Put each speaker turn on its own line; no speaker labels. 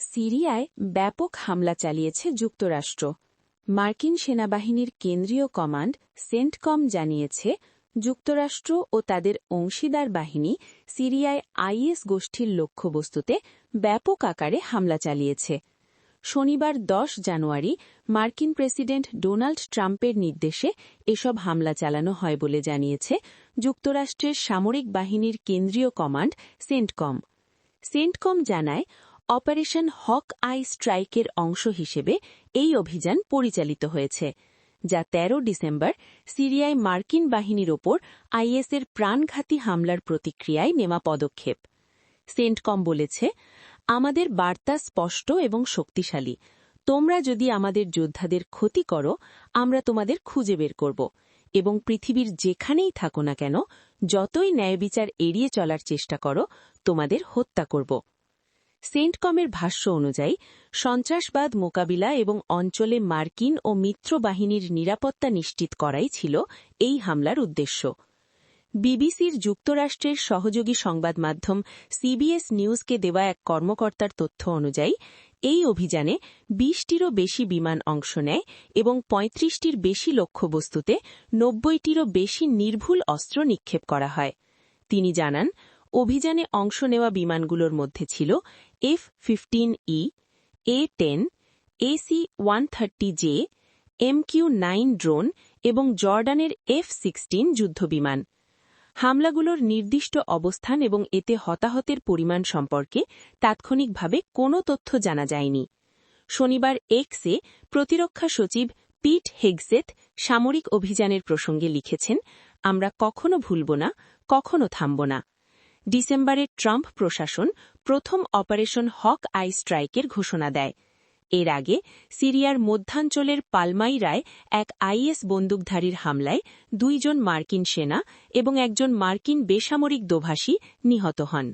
সিরিয়ায় ব্যাপক হামলা চালিয়েছে যুক্তরাষ্ট্র। মার্কিন সেনাবাহিনীর কেন্দ্রীয় কমান্ড সেন্টকম জানিয়েছে, যুক্তরাষ্ট্র ও তাদের অংশীদার বাহিনী সিরিয়ায় আইএস গোষ্ঠীর লক্ষ্যবস্তুতে ব্যাপক আকারে হামলা চালিয়েছে। শনিবার ১০ জানুয়ারি মার্কিন প্রেসিডেন্ট ডোনাল্ড ট্রাম্পের নির্দেশে এসব হামলা চালানো হয় বলে জানিয়েছে যুক্তরাষ্ট্রের সামরিক বাহিনীর কেন্দ্রীয় কমান্ড সেন্টকম। সেন্টকম জানায় অপারেশন হক আই স্ট্রাইকের অংশ হিসেবে এই অভিযান পরিচালিত হয়েছে, যা ১৩ ডিসেম্বর সিরিয়ায় মার্কিন বাহিনীর ওপর আইএসের প্রাণঘাতী হামলার প্রতিক্রিয়ায় নেওয়া পদক্ষেপ। সেন্টকম বলেছে, আমাদের বার্তা স্পষ্ট এবং শক্তিশালী। তোমরা যদি আমাদের যোদ্ধাদের ক্ষতি করো, আমরা তোমাদের খুঁজে বের করব এবং পৃথিবীর যেখানেই থাকো না কেন, যতই ন্যায়বিচার এড়িয়ে চলার চেষ্টা করো, তোমাদের হত্যা করব। সেন্টকমের ভাষ্য অনুযায়ী, সন্ত্রাসবাদ মোকাবিলা এবং অঞ্চলে মার্কিন ও মিত্র বাহিনীর নিরাপত্তা নিশ্চিত করাই ছিল এই হামলার উদ্দেশ্য। বিবিসির যুক্তরাষ্ট্রের সহযোগী সংবাদ মাধ্যম সিবিএস নিউজকে দেওয়া এক কর্মকর্তার তথ্য অনুযায়ী, এই অভিযানে বিশটিরও বেশি বিমান অংশ নেয় এবং পঁয়ত্রিশটির বেশি লক্ষ্যবস্তুতে নব্বইটিরও বেশি নির্ভুল অস্ত্র নিক্ষেপ করা হয়। তিনি জানান অভিযানে অংশ নেওয়া বিমানগুলোর মধ্যে ছিল F fifteen E, A ten AC one thirty J MQ nine drone এবং জর্ডানের এফ সিক্সটিন যুদ্ধবিমান। হামলাগুলোর নির্দিষ্ট অবস্থান এবং এতে হতাহতের পরিমাণ সম্পর্কে তাৎক্ষণিকভাবে কোনো তথ্য জানা যায়নি। শনিবার এক্সে প্রতিরক্ষা সচিব পিট হেগসেথ সামরিক অভিযানের প্রসঙ্গে লিখেছেন, আমরা কখনো ভুলব না, কখনো থামব না। ডিসেম্বরে ট্রাম্প প্রশাসন প্রথম অপারেশন হক আই স্ট্রাইকের ঘোষণা দেয়। এর আগে সিরিয়ার মধ্যাঞ্চলের পালমাইরায় এক আইএস বন্দুকধারীর হামলায় দুইজন মার্কিন সেনা এবং একজন মার্কিন বেসামরিক দোভাষী নিহত হন।